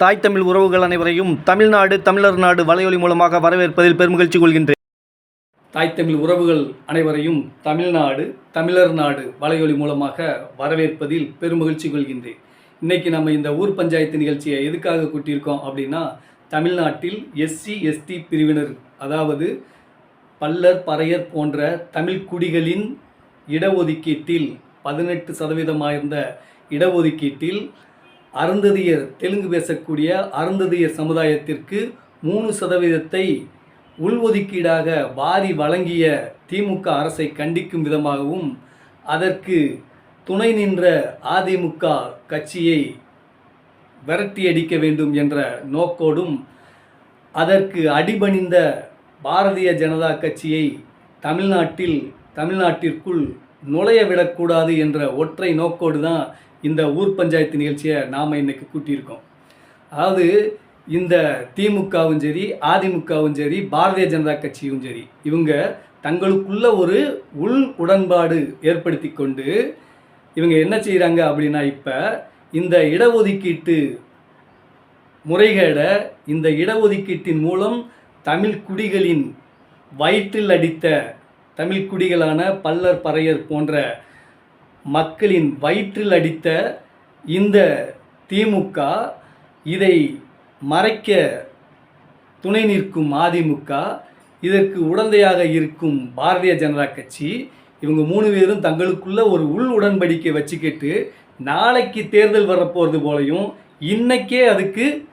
தாய் தமிழ் உறவுகள் அனைவரையும் தமிழ்நாடு தமிழர் நாடு வலையொலி மூலமாக வரவேற்பதில் பெருமகிழ்ச்சி கொள்கின்றேன். தாய் தமிழ் உறவுகள் அனைவரையும் தமிழ்நாடு தமிழர் நாடு வலையொலி மூலமாக வரவேற்பதில் பெருமகிழ்ச்சி கொள்கின்றேன். இன்னைக்கு நம்ம இந்த ஊர் பஞ்சாயத்து நிகழ்ச்சியை எதுக்காக கூட்டியிருக்கோம் அப்படின்னா தமிழ்நாட்டில் எஸ்சி எஸ்டி பிரிவினர் அதாவது பல்லர் பறையர் போன்ற தமிழ் குடிகளின் இடஒதுக்கீட்டில் பதினெட்டு சதவீதமாயிருந்த இடஒதுக்கீட்டில் அருந்ததியர் தெலுங்கு பேசக்கூடிய அருந்ததியர் சமுதாயத்திற்கு மூணு சதவீதத்தை உள்ஒதுக்கீடாக வாரி வழங்கிய திமுக அரசை கண்டிக்கும் விதமாகவும் அதற்கு துணை நின்ற அதிமுக கட்சியை விரட்டி அடிக்க வேண்டும் என்ற நோக்கோடும் அதற்கு அடிபணிந்த பாரதிய ஜனதா கட்சியை தமிழ்நாட்டில் தமிழ்நாட்டிற்குள் நுழைய விடக்கூடாது என்ற ஒற்றை நோக்கோடு தான் இந்த ஊர் பஞ்சாயத்து நிகழ்ச்சியை நாம் இன்னைக்கு கூட்டியிருக்கோம். அதாவது இந்த திமுகவும் சரி அதிமுகவும் சரி பாரதிய ஜனதா கட்சியும் சரி இவங்க தங்களுக்குள்ள ஒரு உள் உடன்பாடு ஏற்படுத்தி கொண்டு இவங்க என்ன செய்கிறாங்க அப்படின்னா இப்போ இந்த இடஒதுக்கீட்டு முறைகேடை இந்த இடஒதுக்கீட்டின் மூலம் தமிழ் குடிகளின் வயிற்றில் அடித்த தமிழ் குடிகளான பல்லர் பறையர் போன்ற மக்களின் வயிற்றில் அடித்த இந்த திமுக இதை மறைக்க துணை நிற்கும் அதிமுக இதற்கு உடந்தையாக இருக்கும் பாரதிய ஜனதா கட்சி இவங்க மூணு பேரும் தங்களுக்குள்ள ஒரு உள் உடன்படிக்கை வச்சுக்கிட்டு நாளைக்கு தேர்தல் வரப்போகிறது போலையும் இன்னைக்கே அதுக்கு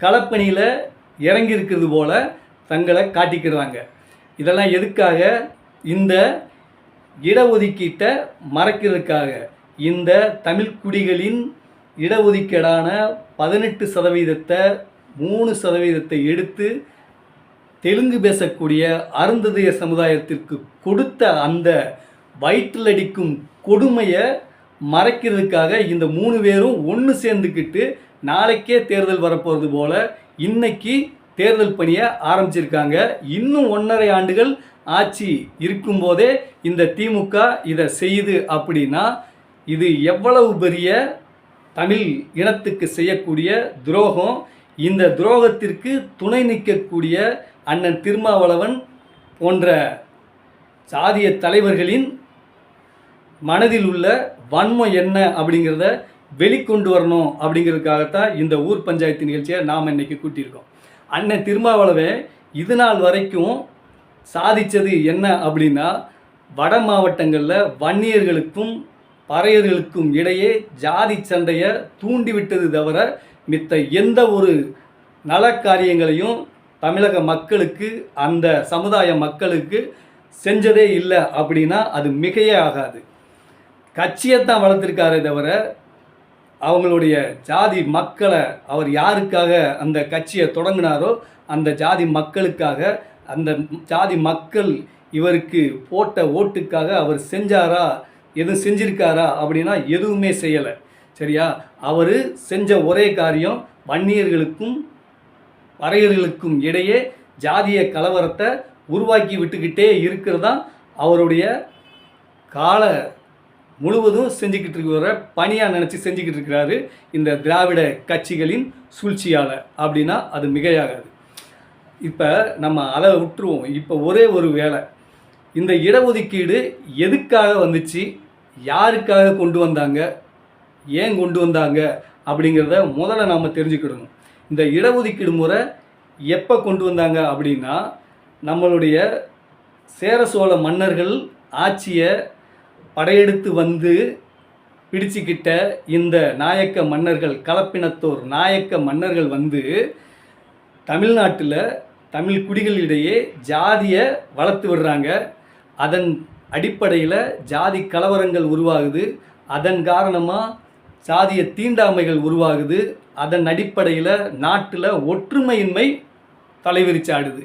களப்பணியில் இறங்கி இருக்கிறது போல தங்களை காட்டிக்கிறாங்க. இதெல்லாம் எதுக்காக? இந்த இடஒதுக்கீட்டை மறைக்கிறதுக்காக இந்த தமிழ் குடிகளின் இடஒதுக்கீடான பதினெட்டு சதவீதத்தை மூணு சதவீதத்தை எடுத்து தெலுங்கு பேசக்கூடிய அருந்ததிய சமுதாயத்திற்கு கொடுத்த அந்த வயிற்றில் அடிக்கும் கொடுமையை மறைக்கிறதுக்காக இந்த மூணு பேரும் ஒன்று சேர்ந்துக்கிட்டு நாளைக்கே தேர்தல் வரப்போகிறது போல இன்னைக்கு தேர்தல் பணியை ஆரம்பிச்சிருக்காங்க. இன்னும் ஒன்றரை ஆண்டுகள் ஆட்சி இருக்கும்போதே இந்த திமுக இதை செய்யுது அப்படின்னா இது எவ்வளவு பெரிய தமிழ் இனத்துக்கு செய்யக்கூடிய துரோகம்? இந்த துரோகத்திற்கு துணை நிற்கக்கூடிய அண்ணன் திருமாவளவன் போன்ற சாதிய தலைவர்களின் மனதில் உள்ள வன்மை என்ன அப்படிங்கிறத வெளிக்கொண்டு வரணும் அப்படிங்கிறதுக்காகத்தான் இந்த ஊர் பஞ்சாயத்து நிகழ்ச்சியை நாம் இன்றைக்கி கூட்டியிருக்கோம். அண்ணன் திருமாவளவன் இது நாள் வரைக்கும் சாதித்தது என்ன அப்படின்னா வட மாவட்டங்களில் வன்னியர்களுக்கும் பறையர்களுக்கும் இடையே ஜாதி சண்டையை தூண்டிவிட்டது தவிர மித்த எந்த ஒரு நலக்காரியங்களையும் தமிழக மக்களுக்கு அந்த சமுதாய மக்களுக்கு செஞ்சதே இல்லை அப்படின்னா அது மிகையே ஆகாது. கட்சியைத்தான் வளர்த்துருக்காரே தவிர அவங்களுடைய ஜாதி மக்களை அவர் யாருக்காக அந்த கட்சியை தொடங்கினாரோ அந்த ஜாதி மக்களுக்காக அந்த ஜாதி மக்கள் இவருக்கு போட்ட ஓட்டுக்காக அவர் செஞ்சாரா? எதுவும் செஞ்சிருக்காரா? அப்படின்னா எதுவுமே செய்யலை. சரியா? அவர் செஞ்ச ஒரே காரியம் வன்னியர்களுக்கும் வரையர்களுக்கும் இடையே ஜாதிய கலவரத்தை உருவாக்கி விட்டுக்கிட்டே இருக்கிறதா அவருடைய கால முழுவதும் செஞ்சுக்கிட்டு இருக்கிற பணியாக நினச்சி செஞ்சுக்கிட்டு இருக்கிறாரு இந்த திராவிட கட்சிகளின் சூழ்ச்சியால். அப்படின்னா அது மிகையாகாது. இப்போ நம்ம அதை விட்டுருவோம். இப்போ ஒரே ஒரு வேலை இந்த இடஒதுக்கீடு எதுக்காக வந்துச்சு? யாருக்காக கொண்டு வந்தாங்க? ஏன் கொண்டு வந்தாங்க? அப்படிங்கிறத முதல்ல நாம் தெரிஞ்சுக்கிடணும். இந்த இடஒதுக்கீடு முறை எப்போ கொண்டு வந்தாங்க அப்படின்னா நம்மளுடைய சேர சோழ மன்னர்கள் ஆட்சியை படையெடுத்து வந்து பிடிச்சிக்கிட்ட இந்த நாயக்க மன்னர்கள் கலப்பினத்தோர் நாயக்க மன்னர்கள் வந்து தமிழ்நாட்டில் தமிழ் குடிகளிடையே ஜாதியை வளர்த்து விடுறாங்க. அதன் அடிப்படையில் ஜாதி கலவரங்கள் உருவாகுது. அதன் காரணமாக சாதிய தீண்டாமைகள் உருவாகுது. அதன் அடிப்படையில் நாட்டில் ஒற்றுமையின்மை தலைவிரிச்சாடுது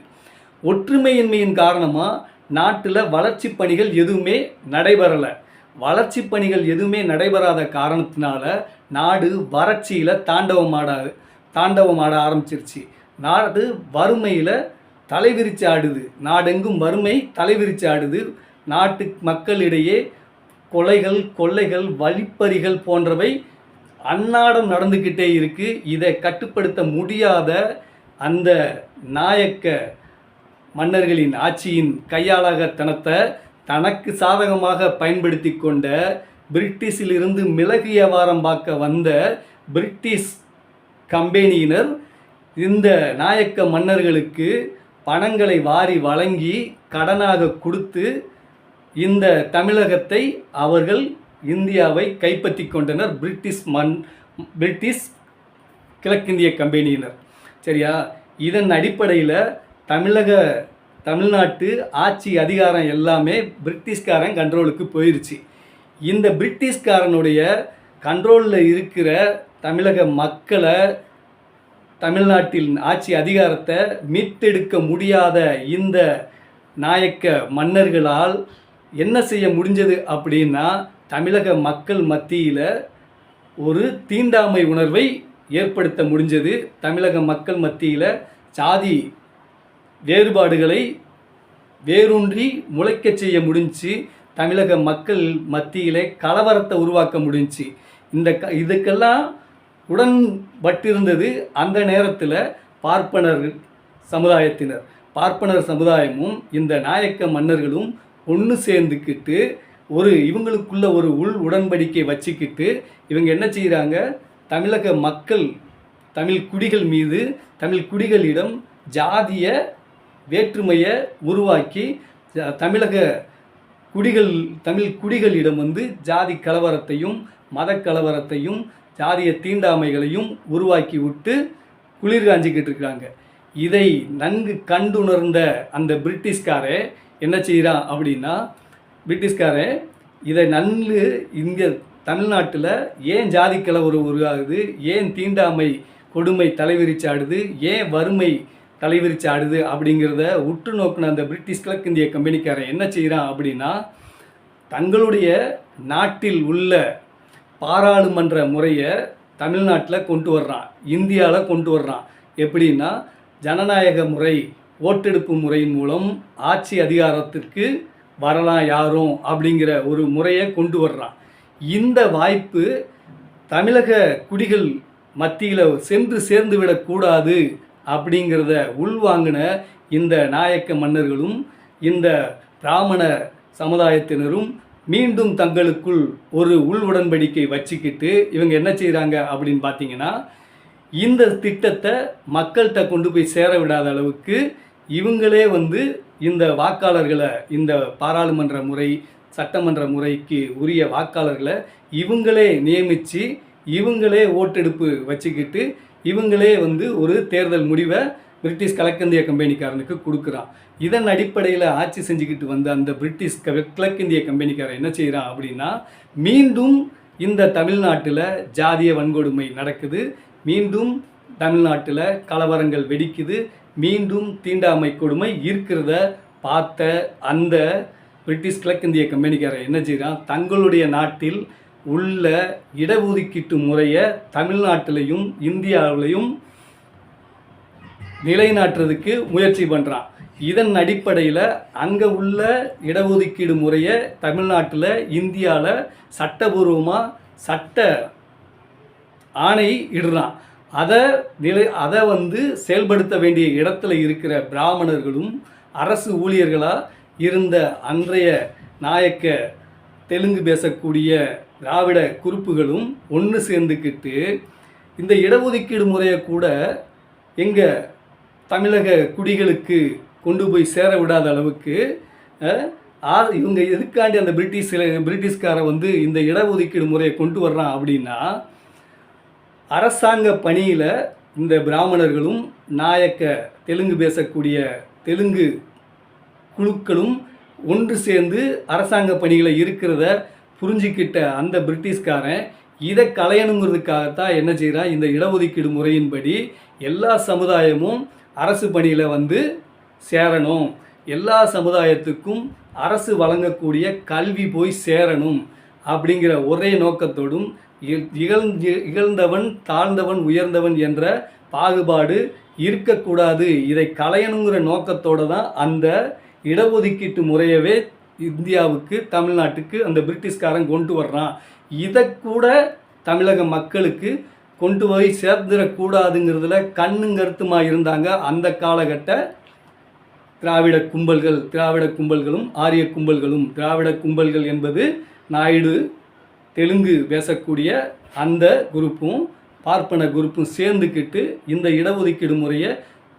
ஒற்றுமையின்மையின் காரணமாக நாட்டில் வளர்ச்சி பணிகள் எதுவுமே நடைபெறலை. வளர்ச்சி பணிகள் எதுவுமே நடைபெறாத காரணத்தினால நாடு வறட்சியில் தாண்டவமாட தாண்டவமாட ஆரம்பிச்சிருச்சு. நாடு வறுமையில் தலைவிரிச்சு ஆடுது. நாடெங்கும் வறுமை தலைவிரிச்சு ஆடுது. நாட்டு மக்களிடையே கொலைகள் கொள்ளைகள் வழிப்பறிகள் போன்றவை அன்னாடம் நடந்துக்கிட்டே இருக்குது இதை கட்டுப்படுத்த முடியாத அந்த நாயக்க மன்னர்களின் ஆட்சியின் கையாளகத்தனத்தை தனக்கு சாதகமாக பயன்படுத்தி கொண்ட பிரிட்டிஷிலிருந்து மிளகு வியாபாரம் பார்க்க வந்த பிரிட்டிஷ் கம்பெனியினர் இந்த நாயக்க மன்னர்களுக்கு பணங்களை வாரி வழங்கி கடனாக கொடுத்து இந்த தமிழகத்தை அவர்கள் இந்தியாவை கைப்பற்றி கொண்டனர். பிரிட்டிஷ் மண் பிரிட்டிஷ் கிழக்கிந்திய கம்பெனியினர். சரியா? இதன் அடிப்படையில் தமிழக தமிழ்நாட்டு ஆட்சி அதிகாரம் எல்லாமே பிரிட்டிஷ்காரன் கண்ட்ரோலுக்கு போயிருச்சு. இந்த பிரிட்டிஷ்காரனுடைய கண்ட்ரோலில் இருக்கிற தமிழக மக்களை தமிழ்நாட்டில் ஆட்சி அதிகாரத்தை மீட்டெடுக்க முடியாத இந்த நாயக்க மன்னர்களால் என்ன செய்ய முடிஞ்சது அப்படின்னா தமிழக மக்கள் மத்தியில் ஒரு தீண்டாமை உணர்வை ஏற்படுத்த முடிஞ்சது. தமிழக மக்கள் மத்தியில் சாதி வேறுபாடுகளை வேரூன்றி முளைக்கச் செய்ய முடிஞ்சு தமிழக மக்கள் மத்தியிலே கலவரத்தை உருவாக்க முடிஞ்சு இந்த க இதுக்கெல்லாம் உடன்பட்டிருந்தது அந்த நேரத்தில் பார்ப்பனர் சமுதாயத்தினர். பார்ப்பனர் சமுதாயமும் இந்த நாயக்க மன்னர்களும் ஒன்று சேர்ந்துக்கிட்டு ஒரு இவங்களுக்குள்ள ஒரு உள் உடன்படிக்கை வச்சுக்கிட்டு இவங்க என்ன செய்கிறாங்க தமிழக மக்கள் தமிழ் குடிகள் மீது தமிழ் குடிகளிடம் ஜாதிய வேற்றுமையை உருவாக்கி தமிழக குடிகள் தமிழ் குடிகளிடம் வந்து ஜாதி கலவரத்தையும் மத கலவரத்தையும் ஜாதிய தீண்டாமைகளையும் உருவாக்கி விட்டு குளிர் காஞ்சிக்கிட்டு இருக்கிறாங்க இதை நன்கு கண்டுணர்ந்த அந்த பிரிட்டிஷ்காரே என்ன செய்கிறான் அப்படின்னா பிரிட்டிஷ்காரே இதை நன்கு இங்கே தமிழ்நாட்டில் ஏன் ஜாதி கலவரம் உருவாகுது ஏன் தீண்டாமை கொடுமை தலைவிரிச்சாடுது ஏன் வறுமை தலைவிரிச்சாடுது அப்படிங்கிறத உற்று நோக்கின அந்த பிரிட்டிஷ் கிழக்கிந்திய கம்பெனிக்காரன் என்ன செய்கிறான் அப்படின்னா தங்களுடைய நாட்டில் உள்ள பாராளுமன்ற முறையை தமிழ்நாட்டில் கொண்டு வர்றான். இந்தியாவில் கொண்டு வர்றான். எப்படின்னா ஜனநாயக முறை ஓட்டெடுப்பு முறையின் மூலம் ஆட்சி அதிகாரத்திற்கு வரலாம் யாரும் அப்படிங்கிற ஒரு முறையை கொண்டு வர்றான். இந்த வாய்ப்பு தமிழக குடிகள் மத்தியில் சென்று சேர்ந்து விடக்கூடாது அப்படிங்கிறத உள்வாங்கின இந்த நாயக்க மன்னர்களும் இந்த பிராமண சமுதாயத்தினரும் மீண்டும் தங்களுக்குள் ஒரு உள் உடன்படிக்கை வச்சுக்கிட்டு இவங்க என்ன செய்கிறாங்க அப்படின்னு பார்த்தீங்கன்னா இந்த திட்டத்தை மக்கள்கிட்ட கொண்டு போய் சேர விடாத அளவுக்கு இவங்களே வந்து இந்த வாக்காளர்களை இந்த பாராளுமன்ற முறை சட்டமன்ற முறைக்கு உரிய வாக்காளர்களை இவங்களே நியமித்து இவங்களே ஓட்டெடுப்பு வச்சுக்கிட்டு இவங்களே வந்து ஒரு தேர்தல் முடிவை பிரிட்டிஷ் கிழக்கிந்திய கம்பெனிக்காரனுக்கு கொடுக்குறான் இதன் அடிப்படையில் ஆட்சி செஞ்சுக்கிட்டு வந்த அந்த பிரிட்டிஷ் க- கிழக்கிந்திய கம்பெனிக்காரன் என்ன செய்கிறான் அப்படின்னா மீண்டும் இந்த தமிழ்நாட்டில் ஜாதிய வன்கொடுமை நடக்குது. மீண்டும் தமிழ்நாட்டில் கலவரங்கள் வெடிக்குது. மீண்டும் தீண்டாமை கொடுமை இருக்கிறத பார்த்த அந்த பிரிட்டிஷ் கிழக்கிந்திய கம்பெனிக்காரன் என்ன செய்கிறான் தங்களுடைய நாட்டில் உள்ள இடஒதுக்கீட்டு முறையை தமிழ்நாட்டிலையும் இந்தியாவிலையும் நிலைநாட்டுறதுக்கு முயற்சி பண்ணுறான் இதன் அடிப்படையில் அங்கே உள்ள இடஒதுக்கீடு முறையை தமிழ்நாட்டில் இந்தியாவில் சட்டபூர்வமாக சட்ட ஆணை இடுறான். அதை நிலை அதை வந்து செயல்படுத்த வேண்டிய இடத்துல இருக்கிற பிராமணர்களும் அரசு ஊழியர்களாக இருந்த அன்றைய நாயக்க தெலுங்கு பேசக்கூடிய திராவிட குறிப்புகளும் ஒன்று சேர்ந்துக்கிட்டு இந்த இடஒதுக்கீடு முறையை கூட எங்கள் தமிழக குடிகளுக்கு கொண்டு போய் சேர விடாத அளவுக்கு ஆ- இவங்க எதுக்காண்டி அந்த பிரிட்டிஷ் பிரிட்டிஷ்காரன் வந்து இந்த இடஒதுக்கீடு முறையை கொண்டு வர்றான் அப்படின்னா அரசாங்க பணியில் இந்த பிராமணர்களும் நாயக்க தெலுங்கு பேசக்கூடிய தெலுங்கு குழுக்களும் ஒன்று சேர்ந்து அரசாங்க பணியில் இருக்கிறத புரிஞ்சிக்கிட்ட அந்த பிரிட்டிஷ்காரன் இதை களையணுங்கிறதுக்காகத்தான் என்ன செய்கிறான் இந்த இடஒதுக்கீடு முறையின்படி எல்லா சமுதாயமும் அரசு பணியில் வந்து சேரணும். எல்லா சமுதாயத்துக்கும் அரசு வழங்கக்கூடிய கல்வி போய் சேரணும் அப்படிங்கிற ஒரே நோக்கத்தோடும் இ- இகழ்ந்து இகழ்ந்தவன் தாழ்ந்தவன் உயர்ந்தவன் என்ற பாகுபாடு இருக்கக்கூடாது. இதை களையணுங்கிற நோக்கத்தோடு தான் அந்த இடஒதுக்கீட்டு முறையவே இந்தியாவுக்கு தமிழ்நாட்டுக்கு அந்த பிரிட்டிஷ்காரன் கொண்டு வர்றான். இதை கூட தமிழக மக்களுக்கு கொண்டு போய் சேர்ந்துடக்கூடாதுங்கிறதுல கண்ணும் கருத்துமாக இருந்தாங்க. அந்த காலகட்ட திராவிட கும்பல்கள் திராவிட கும்பல்களும் ஆரிய கும்பல்களும். திராவிட கும்பல்கள் என்பது நாயுடு தெலுங்கு பேசக்கூடிய அந்த குரூப்பும் பார்ப்பன குரூப்பும் சேர்ந்துக்கிட்டு இந்த இடஒதுக்கீடு முறையை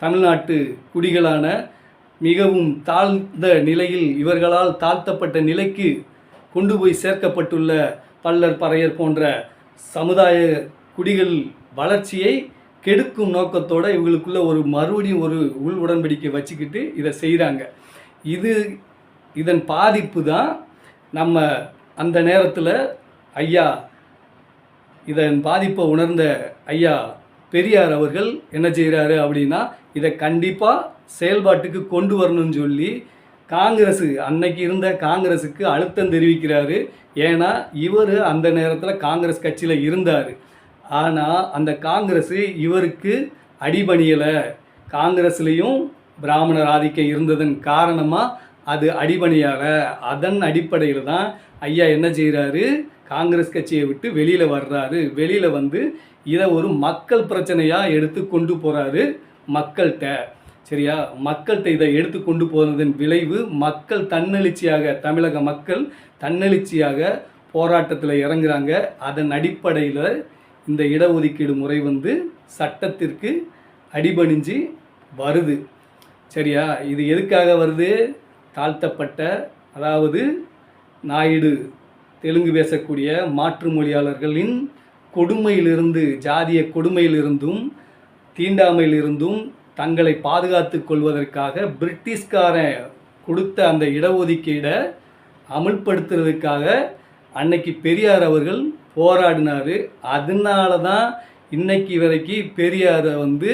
தமிழ்நாட்டு குடிகளான மிகவும் தாழ்ந்த நிலையில் இவர்களால் தாழ்த்தப்பட்ட நிலைக்கு கொண்டு போய் சேர்க்கப்பட்டுள்ள பல்லர் பறையர் போன்ற சமுதாய குடிகள் வளர்ச்சியை கெடுக்கும் நோக்கத்தோடு இவங்களுக்குள்ள ஒரு மறுபடியும் ஒரு உள் உடன்படிக்கை வச்சுக்கிட்டு இதை செய்கிறாங்க இது இதன் பாதிப்பு தான் நம்ம அந்த நேரத்தில் ஐயா இதன் பாதிப்பை உணர்ந்த ஐயா பெரியார் அவர்கள் என்ன செய்கிறாரு அப்படின்னா இதை கண்டிப்பாக செயல்பாட்டுக்கு கொண்டு வரணும்னு சொல்லி காங்கிரஸு அன்னைக்கு இருந்த காங்கிரஸுக்கு அழுத்தம் தெரிவிக்கிறாரு. ஏன்னா இவர் அந்த நேரத்தில் காங்கிரஸ் கட்சியில் இருந்தார். ஆனால் அந்த காங்கிரஸ் இவருக்கு அடிபணியலை. காங்கிரஸ்லேயும் பிராமணர் ஆதிக்கம் இருந்ததன் காரணமாக அது அடிபணியாக அதன் அடிப்படையில் தான் ஐயா என்ன செய்கிறாரு காங்கிரஸ் கட்சியை விட்டு வெளியில் வர்றாரு. வெளியில் வந்து இதை ஒரு மக்கள் பிரச்சனையாக எடுத்து கொண்டு போகிறாரு மக்கள்கிட்ட. சரியா? மக்கள்கிட்ட இதை எடுத்து கொண்டு போனதன் விளைவு மக்கள் தன்னெழுச்சியாக தமிழக மக்கள் தன்னெழுச்சியாக போராட்டத்தில் இறங்குறாங்க. அதன் அடிப்படையில் இந்த இடஒதுக்கீடு முறை வந்து சட்டத்திற்கு அடிபணிஞ்சு வருது. சரியா? இது எதுக்காக வருது? தாழ்த்தப்பட்ட அதாவது நாயுடு தெலுங்கு பேசக்கூடிய மாற்று மொழியாளர்களின் கொடுமையிலிருந்து ஜாதிய கொடுமையிலிருந்தும் தீண்டாமையிலிருந்தும் தங்களை பாதுகாத்து கொள்வதற்காக பிரிட்டிஷ்காரன் கொடுத்த அந்த இடஒதுக்கீடை அமுல்படுத்துறதுக்காக அன்னைக்கு பெரியார் அவர்கள் போராடினார். அதனால தான் இன்னைக்கு வரைக்கும் பெரியாரை வந்து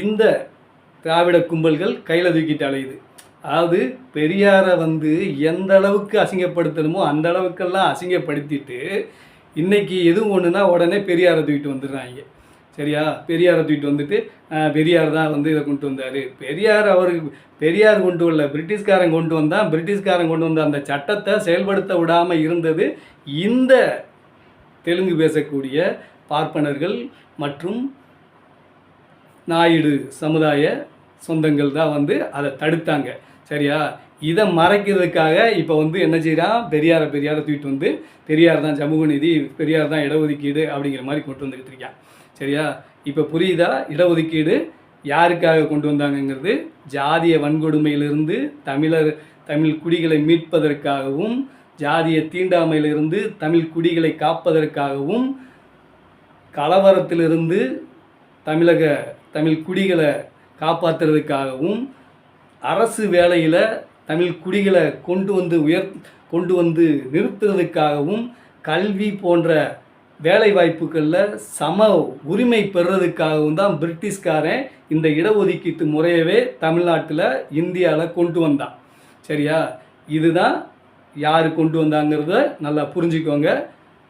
இந்த திராவிட கும்பல்கள் கையில் தூக்கிட்டு அலையுது. அதாவது பெரியாரை வந்து எந்த அளவுக்கு அசிங்கப்படுத்தணுமோ அந்த அளவுக்கெல்லாம் அசிங்கப்படுத்திட்டு இன்னைக்கு எதுவும் ஒன்றுனா உடனே பெரியாரை தூக்கிட்டு வந்துடுறாங்க. சரியா? பெரியாரை தூக்கிட்டு வந்துட்டு பெரியார் தான் வந்து இதை கொண்டு வந்தார். பெரியார் அவருக்கு பெரியார் கொண்டு வரல பிரிட்டிஷ்காரன் கொண்டு வந்தான். பிரிட்டிஷ்காரன் கொண்டு வந்த அந்த சட்டத்தை செயல்படுத்த விடாமல் இருந்தது. இந்த தெலுங்கு பேசக்கூடிய பார்ப்பனர்கள் மற்றும் நாயுடு சமுதாய சொந்தங்கள் தான் வந்து அதை தடுத்தாங்க. சரியா? இதை மறைக்கிறதுக்காக இப்போ வந்து என்ன செய்கிறான் பெரியாரை பெரியாரை தூக்கிட்டு வந்து பெரியார் தான் சமூக நிதி பெரியார் தான் இடஒதுக்கீடு அப்படிங்கிற மாதிரி கொண்டு வந்துக்கிட்டு இருக்கான். சரியா? இப்போ புரியுதா? இடஒதுக்கீடு யாருக்காக கொண்டு வந்தாங்கங்கிறது? ஜாதிய வன்கொடுமையிலிருந்து தமிழர் தமிழ் குடிகளை மீட்பதற்காகவும் ஜாதிய தீண்டாமையிலிருந்து தமிழ் குடிகளை காப்பதற்காகவும் கலவரத்திலிருந்து தமிழக தமிழ் குடிகளை காப்பாற்றுறதுக்காகவும் அரசு வேலையில் தமிழ் குடிகளை கொண்டு வந்து உயர் கொண்டு வந்து நிறுத்துறதுக்காகவும் கல்வி போன்ற வேலை வாய்ப்புகளில் சம உரிமை பெறுறதுக்காகவும் தான் பிரிட்டிஷ்காரன் இந்த இடஒதுக்கீட்டு முறையவே தமிழ்நாட்டில் இந்தியாவில் கொண்டு வந்தான். சரியா? இதுதான் யார் கொண்டு வந்தாங்கிறத நல்லா புரிஞ்சுக்கோங்க.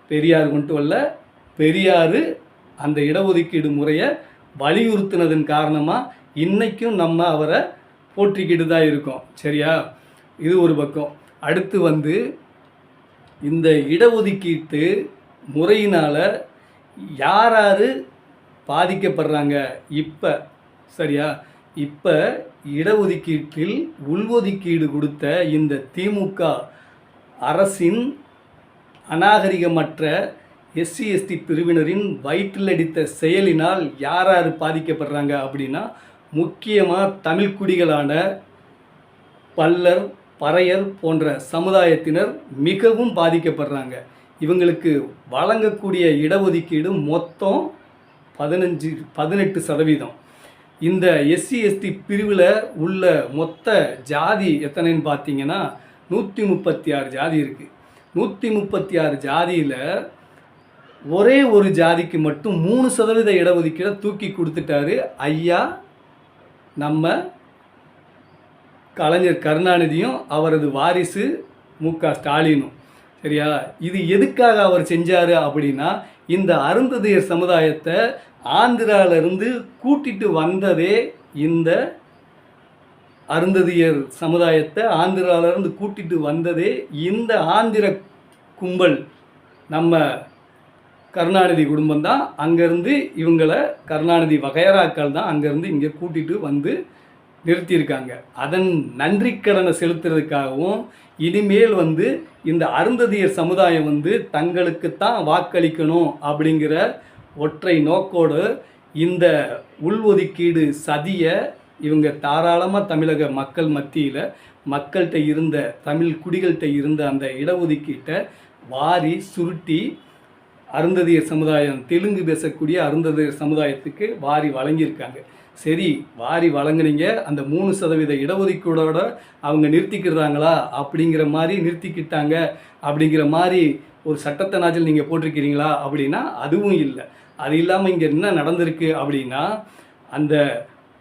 பெரியார் கொண்டு வரல பெரியார் அந்த இடஒதுக்கீடு முறையை வலியுறுத்தினதன் காரணமாக இன்னைக்கும் நம்ம அவரை போற்றிக்கிட்டு தான் இருக்கோம். சரியா? இது ஒரு பக்கம். அடுத்து வந்து இந்த இடஒதுக்கீட்டு முறையினால் யார் யார் பாதிக்கப்படுறாங்க? இப்போ சரியா? இப்போ இடஒதுக்கீட்டில் உள்ஒதுக்கீடு கொடுத்த இந்த திமுக அரசின் அநாகரிகமற்ற எஸ்சி எஸ்டி பிரிவினரின் வயிற்றில் அடித்த செயலினால் யார் யார் பாதிக்கப்படுறாங்க அப்படின்னா முக்கியமாக தமிழ் குடிகளான பல்லர் பறையர் போன்ற சமுதாயத்தினர் மிகவும் பாதிக்கப்படுறாங்க. இவங்களுக்கு வழங்கக்கூடிய இடஒதுக்கீடு மொத்தம் பதினஞ்சு பதினெட்டு சதவீதம். இந்த எஸ்சி எஸ்டி பிரிவில் உள்ள மொத்த ஜாதி எத்தனைன்னு பார்த்தீங்கன்னா நூற்றி முப்பத்தி ஆறு ஜாதி இருக்குது நூற்றி முப்பத்தி ஆறு ஜாதியில் ஒரே ஒரு ஜாதிக்கு மட்டும் மூணு சதவீத இடஒதுக்கீடை தூக்கி கொடுத்துட்டாரு ஐயா நம்ம கலைஞர் கருணாநிதியும் அவரது வாரிசு மு க ஸ்டாலினும். சரியா? இது எதுக்காக அவர் செஞ்சார் அப்படின்னா இந்த அருந்ததியர் சமுதாயத்தை ஆந்திரால இருந்து கூட்டிட்டு வந்ததே இந்த அருந்ததியர் சமுதாயத்தை ஆந்திரால இருந்து கூட்டிட்டு வந்ததே இந்த ஆந்திர கும்பல். நம்ம கருணாநிதி குடும்பம் தான். அங்கேருந்து இவங்களை கருணாநிதி வகையராக்கள் தான் அங்கேருந்து இங்கே கூட்டிகிட்டு வந்து நிறுத்தியிருக்காங்க. அதன் நன்றி கடனை செலுத்துறதுக்காகவும் இனிமேல் வந்து இந்த அருந்ததியர் சமுதாயம் வந்து தங்களுக்குத்தான் வாக்களிக்கணும் அப்படிங்கிற ஒற்றை நோக்கோடு இந்த உள்ஒதுக்கீடு சதியை இவங்க தாராளமாக தமிழக மக்கள் மத்தியில் மக்கள்கிட்ட இருந்த தமிழ் குடிகள்கிட்ட இருந்த அந்த இடஒதுக்கீட்டை வாரி சுருட்டி அருந்ததியர் சமுதாயம் தெலுங்கு பேசக்கூடிய அருந்ததியர் சமுதாயத்துக்கு வாரி வழங்கியிருக்காங்க. சரி வாரி வழங்குனீங்க அந்த மூணு சதவீத இடஒதுக்கீடோட அவங்க நிறுத்திக்கிறாங்களா அப்படிங்கிற மாதிரி நிறுத்திக்கிட்டாங்க. அப்படிங்கிற மாதிரி ஒரு சட்டத்தை நாச்சில் நீங்கள் போட்டிருக்கிறீங்களா? அப்படின்னா அதுவும் இல்லை. அது இல்லாமல் இங்கே என்ன நடந்திருக்கு அப்படின்னா அந்த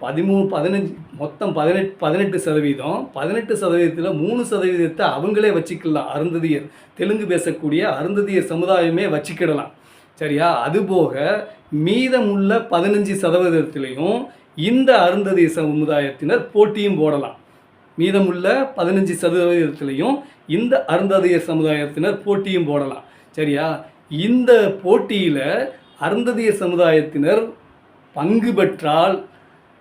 பதிமூணு பதினஞ்சு மொத்தம் பதினெட்டு பதினெட்டு சதவீதம். பதினெட்டு சதவீதத்தில் மூணு சதவீதத்தை அவங்களே வச்சுக்கலாம். அருந்ததியர். தெலுங்கு பேசக்கூடிய அருந்ததியர் சமுதாயமே வச்சுக்கிடலாம். சரியா? அதுபோக மீதமுள்ள பதினஞ்சு சதவீதத்திலையும் இந்த அருந்ததிய சமுதாயத்தினர் போட்டியும் போடலாம். மீதமுள்ள பதினஞ்சு சதவீதத்திலையும் இந்த அருந்ததிய சமுதாயத்தினர் போட்டியும் போடலாம். சரியா? இந்த போட்டியில் அருந்ததிய சமுதாயத்தினர் பங்கு பெற்றால்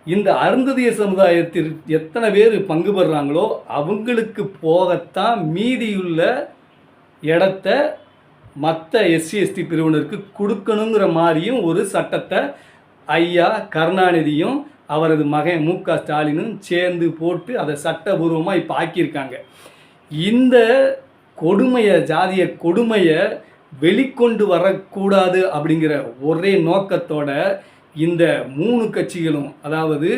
இந்த அருந்ததிய சமுதாயத்தில் எத்தனை பேர் பங்கு பெறுறாங்களோ அவங்களுக்கு போகத்தான் மீதியுள்ள இடத்த மற்ற எஸ்சி எஸ்டி பிரிவினருக்கு கொடுக்கணுங்கிற மாதிரியும் ஒரு சட்டத்தை ஐயா கருணாநிதியும் அவரது மகன் மு க ஸ்டாலினும் சேர்ந்து போட்டு அதை சட்டபூர்வமாக இப்போ ஆக்கியிருக்காங்க. இந்த கொடுமையை ஜாதிய கொடுமையை வெளிக்கொண்டு வரக்கூடாது அப்படிங்கிற ஒரே நோக்கத்தோட இந்த மூணு கட்சிகளும் அதாவது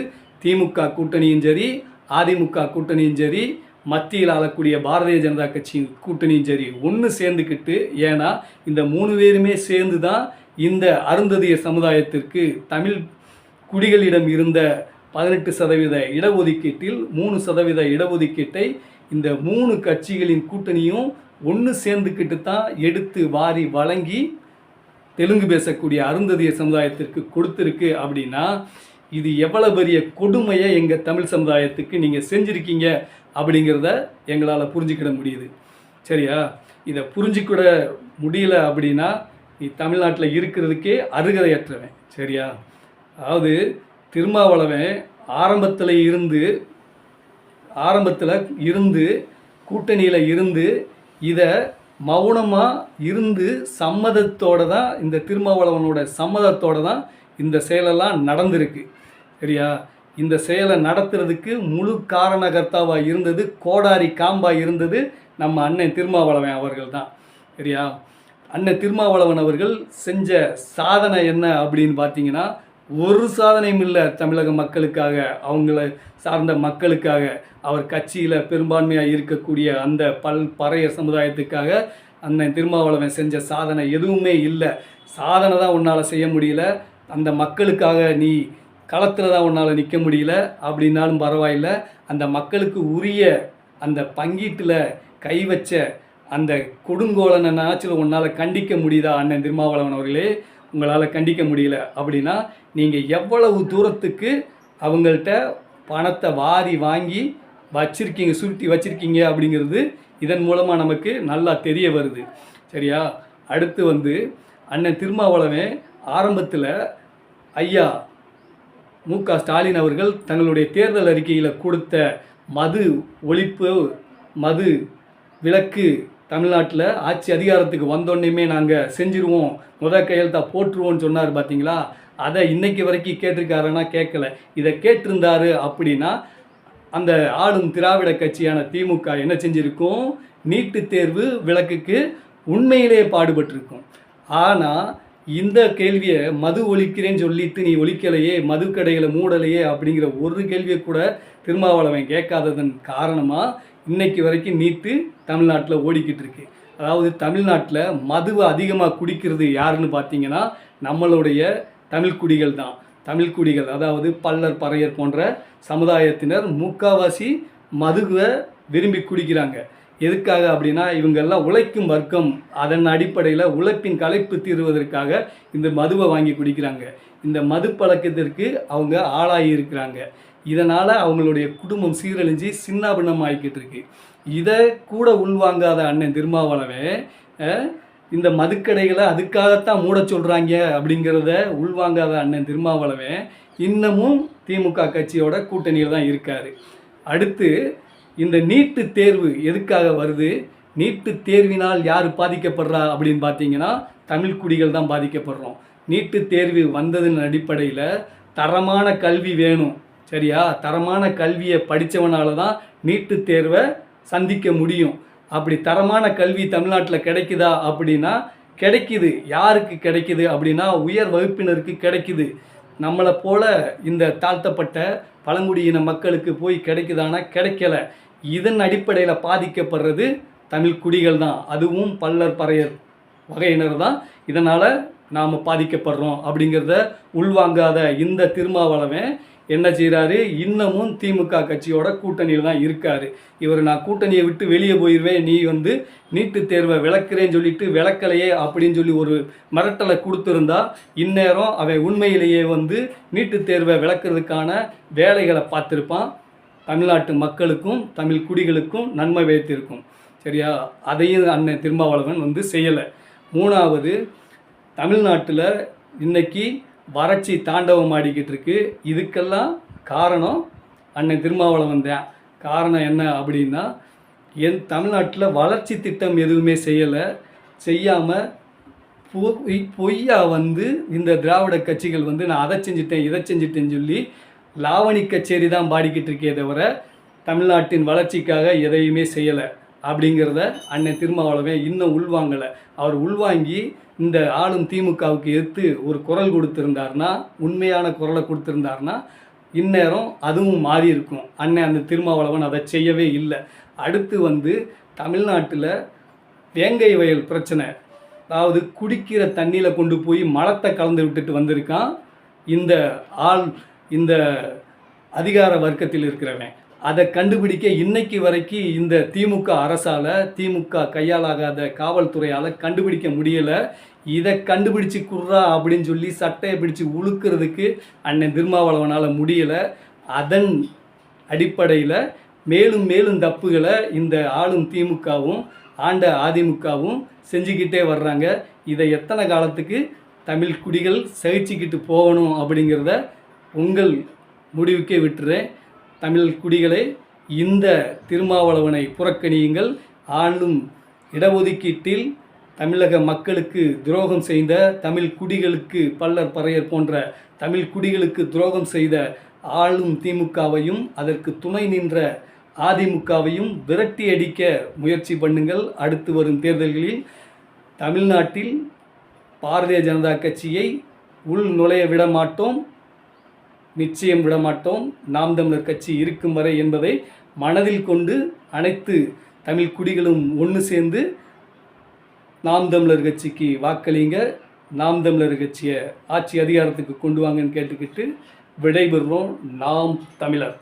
திமுக கூட்டணியும் சரி அதிமுக கூட்டணியும் சரி மத்தியில் ஆளக்கூடிய பாரதிய ஜனதா கட்சி கூட்டணியும் சரி ஒன்று சேர்ந்துக்கிட்டு ஏன்னா இந்த மூணு பேருமே சேர்ந்து தான் இந்த அருந்ததிய சமுதாயத்திற்கு தமிழ் குடிகளிடம் இருந்த பதினெட்டு சதவீத இடஒதுக்கீட்டில் மூணு சதவீத இடஒதுக்கீட்டை இந்த மூணு கட்சிகளின் கூட்டணியும் ஒன்று சேர்ந்துக்கிட்டு தான் எடுத்து வாரி வழங்கி தெலுங்கு பேசக்கூடிய அருந்ததிய சமுதாயத்திற்கு கொடுத்துருக்கு அப்படின்னா இது எவ்வளோ பெரிய கொடுமையை எங்கள் தமிழ் சமுதாயத்துக்கு நீங்கள் செஞ்சுருக்கீங்க அப்படிங்கிறத எங்களால் புரிஞ்சுக்கிட முடியுது. சரியா? இதை புரிஞ்சுக்கிட முடியல அப்படின்னா நீ தமிழ்நாட்டில் இருக்கிறதுக்கே அருகதையற்றவன். சரியா? அதாவது திருமாவளவன் ஆரம்பத்தில் இருந்து ஆரம்பத்தில் இருந்து கூட்டணியில் இருந்து இதை மௌனமாக இருந்து சம்மதத்தோடு தான் இந்த திருமாவளவனோட சம்மதத்தோடு தான் இந்த செயலெல்லாம் நடந்திருக்கு. சரியா? இந்த செயலை நடத்துறதுக்கு முழு காரணகர்த்தாவாக இருந்தது கோடாரி காம்பாக இருந்தது நம்ம அண்ணன் திருமாவளவன் அவர்கள் தான் சரியா? அண்ணன் திருமாவளவன் அவர்கள் செஞ்ச சாதனை என்ன அப்படின்னு பார்த்தீங்கன்னா ஒரு சாதனையும் இல்லை தமிழக மக்களுக்காக அவங்கள சார்ந்த மக்களுக்காக அவர் கட்சியில் பெரும்பான்மையாக இருக்கக்கூடிய அந்த பல் பறைய சமுதாயத்துக்காக அண்ணன் திருமாவளவன் செஞ்ச சாதனை எதுவுமே இல்லை. சாதனை தான் உன்னால் செய்ய முடியல. அந்த மக்களுக்காக நீ களத்தில் தான் உன்னால் நிற்க முடியல. அப்படின்னாலும் பரவாயில்ல. அந்த மக்களுக்கு உரிய அந்த பங்கீட்டில் கை வச்ச அந்த கொடுங்கோலனை நாச்சில் உன்னால் கண்டிக்க முடியுதா அண்ணன் திருமாவளவன் அவர்களே? உங்களால் கண்டிக்க முடியல அப்படின்னா நீங்கள் எவ்வளவு தூரத்துக்கு அவங்கள்ட்ட பணத்தை வாரி வாங்கி வச்சிருக்கீங்க சுருட்டி வச்சுருக்கீங்க அப்படிங்கிறது இதன் மூலமாக நமக்கு நல்லா தெரிய வருது. சரியா? அடுத்து வந்து அண்ணன் திருமாவளவன் ஆரம்பத்தில் ஐயா மு க ஸ்டாலின் அவர்கள் தங்களுடைய தேர்தல் அறிக்கையில் கொடுத்த மது ஒழிப்பு மது விலக்கு தமிழ்நாட்டில் ஆட்சி அதிகாரத்துக்கு வந்தோடனேமே நாங்கள் செஞ்சிருவோம். முத கையெழுத்தாக போட்டுருவோம்னு சொன்னார் பார்த்தீங்களா அதை இன்னைக்கு வரைக்கும் கேட்டிருக்காருன்னா கேட்கல. இதை கேட்டிருந்தாரு அப்படின்னா அந்த ஆளும் திராவிட கட்சியான திமுக என்ன செஞ்சுருக்கோம்? நீட்டு தேர்வு விலக்குக்கு உண்மையிலே பாடுபட்டிருக்கும். ஆனால் இந்த கேள்வியை மது ஒழிக்கிறேன்னு சொல்லிட்டு நீ ஒழிக்கலையே மது கடைகளை மூடலையே அப்படிங்கிற ஒரு கேள்வியை கூட திருமாவளவன் கேட்காததன் காரணமாக இன்னைக்கு வரைக்கும் நீட்டு தமிழ்நாட்டில் ஓடிக்கிட்டு இருக்கு. அதாவது தமிழ்நாட்டில் மதுவை அதிகமாக குடிக்கிறது யாருன்னு பார்த்தீங்கன்னா நம்மளுடைய தமிழ் குடிகள் தான். தமிழ் குடிகள் அதாவது பல்லர் பறையர் போன்ற சமுதாயத்தினர் முக்காவாசி மதுவை விரும்பி குடிக்கிறாங்க. எதுக்காக அப்படின்னா இவங்கெல்லாம் உழைக்கும் வர்க்கம் அதன் அடிப்படையில் உழைப்பின் கலைப்பு தீர்வதற்காக இந்த மதுவை வாங்கி குடிக்கிறாங்க. இந்த மது பழக்கத்திற்கு அவங்க ஆளாகி இருக்கிறாங்க. இதனால் அவங்களுடைய குடும்பம் சீரழிஞ்சு சின்னாபின்னம் ஆகிக்கிட்டு இருக்கு. இதை கூட உள்வாங்காத அண்ணன் திருமாவளவன் இந்த மதுக்கடைகளை அதுக்காகத்தான் மூட சொல்கிறாங்க அப்படிங்கிறத உள்வாங்காத அண்ணன் திருமாவளவன் இன்னமும் திமுக கட்சியோட கூட்டணியில் தான் இருக்கார். அடுத்து இந்த நீட்டு தேர்வு எதுக்காக வருது? நீட்டு தேர்வினால் யார் பாதிக்கப்படுறா அப்படின்னு பார்த்தீங்கன்னா தமிழ் குடிகள் தான் பாதிக்கப்படுறோம். நீட்டு தேர்வு வந்ததன் அடிப்படையில் தரமான கல்வி வேணும். சரியா? தரமான கல்வியை படித்தவனால தான் நீட்டு தேர்வை சந்திக்க முடியும். அப்படி தரமான கல்வி தமிழ்நாட்டில் கிடைக்குதா அப்படின்னா கிடைக்குது. யாருக்கு கிடைக்குது அப்படின்னா உயர் வகுப்பினருக்கு கிடைக்குது. நம்மளை போல இந்த தாழ்த்தப்பட்ட பழங்குடியின மக்களுக்கு போய் கிடைக்குதானா? கிடைக்கல. இதன் அடிப்படையில் பாதிக்கப்படுறது தமிழ் குடிகள் தான். அதுவும் பல்லர் பறையர் வகையினர் தான். இதனால் நாம் பாதிக்கப்படுறோம் அப்படிங்கிறத உள்வாங்காத இந்த திருமாவளவன் என்ன செய்கிறாரு இன்னமும் திமுக கட்சியோட கூட்டணியில் தான் இருக்கார். இவர் நான் கூட்டணியை விட்டு வெளியே போயிடுவேன் நீ வந்து நீட்டு தேர்வை விளக்குறேன்னு சொல்லிட்டு விளக்கலையே அப்படின்னு சொல்லி ஒரு மிரட்டலை கொடுத்துருந்தா இந்நேரம் அவன் உண்மையிலேயே வந்து நீட்டு தேர்வை விளக்குறதுக்கான வேலைகளை பார்த்துருப்பான். தமிழ்நாட்டு மக்களுக்கும் தமிழ் குடிகளுக்கும் நன்மை வைத்திருக்கும். சரியா? அதையும் அண்ணன் திருமாவளவன் வந்து செய்யலை. மூணாவது தமிழ்நாட்டில் இன்னைக்கு வறட்சி தாண்டவம் ஆடிக்கிட்டு இருக்கு. இதுக்கெல்லாம் காரணம் அண்ணன் திருமாவளவன் தான். காரணம் என்ன அப்படின்னா என் தமிழ்நாட்டில் வளர்ச்சி திட்டம் எதுவுமே செய்யலை. செய்யாமல் பொய் பொய்யா வந்து இந்த திராவிட கட்சிகள் வந்து நான் அதை செஞ்சுட்டேன் இதை செஞ்சுட்டேன்னு சொல்லி லாவணி கச்சேரி தான் பாடிக்கிட்டு இருக்கே தவிர தமிழ்நாட்டின் வளர்ச்சிக்காக எதையுமே செய்யலை அப்படிங்கிறத அண்ணன் திருமாவளவன் இன்னும் உள்வாங்கலை. அவர் உள்வாங்கி இந்த ஆளும் திமுகவுக்கு எதிர்த்து ஒரு குரல் கொடுத்துருந்தாருன்னா உண்மையான குரலை கொடுத்துருந்தாருன்னா இந்நேரம் அதுவும் மாறி இருக்கும். அண்ணன் அந்த திருமாவளவன் அதை செய்யவே இல்லை. அடுத்து வந்து தமிழ்நாட்டில் வேங்கை வயல் பிரச்சனை. அதாவது குடிக்கிற தண்ணியில் கொண்டு போய் மலத்தை கலந்து விட்டுட்டு வந்திருக்கான். இந்த ஆள் இந்த அதிகார வர்க்கத்தில் இருக்கிறவன். அதை கண்டுபிடிக்க இன்னைக்கு வரைக்கும் இந்த திமுக அரசால் திமுக கையாலாகாத காவல்துறையால் கண்டுபிடிக்க முடியலை. இதை கண்டுபிடிச்சு குர்றா அப்படின்னு சொல்லி சட்டையை பிடிச்சு உழுக்கிறதுக்கு அண்ணன் திருமாவளவனால் முடியலை. அதன் அடிப்படையில் மேலும் மேலும் தப்புகளை இந்த ஆளும் திமுகவும் ஆண்ட அதிமுகவும் செஞ்சுக்கிட்டே வர்றாங்க. இதை எத்தனை காலத்துக்கு தமிழ் குடிகள் சகிச்சுக்கிட்டு போகணும் அப்படிங்கிறத உங்கள் முடிவுக்கே விட்டுறேன். தமிழ் குடிகளை இந்த திருமாவளவனை புறக்கணியுங்கள். ஆளும் இடஒதுக்கீட்டில் தமிழக மக்களுக்கு துரோகம் செய்த தமிழ் குடிகளுக்கு பல்லர் பறையர் போன்ற தமிழ் குடிகளுக்கு துரோகம் செய்த ஆளும் திமுகவையும் அதற்கு துணை நின்ற அதிமுகவையும் விரட்டி அடிக்க முயற்சி பண்ணுங்கள். அடுத்து வரும் தேர்தல்களில் தமிழ்நாட்டில் பாரதிய ஜனதா கட்சியை உள் நுழைய விட மாட்டோம் நிச்சயம் விடமாட்டோம் நாம் தமிழர் கட்சி இருக்கும் வரை என்பதை மனதில் கொண்டு அனைத்து தமிழ் குடிகளும் ஒன்று சேர்ந்து நாம் தமிழர் கட்சிக்கு வாக்களிங்க நாம் தமிழர் கட்சியை ஆட்சி அதிகாரத்துக்கு கொண்டு வாங்கன்னு கேட்டுக்கிட்டு விடைபெறுவோம் நாம் தமிழர்.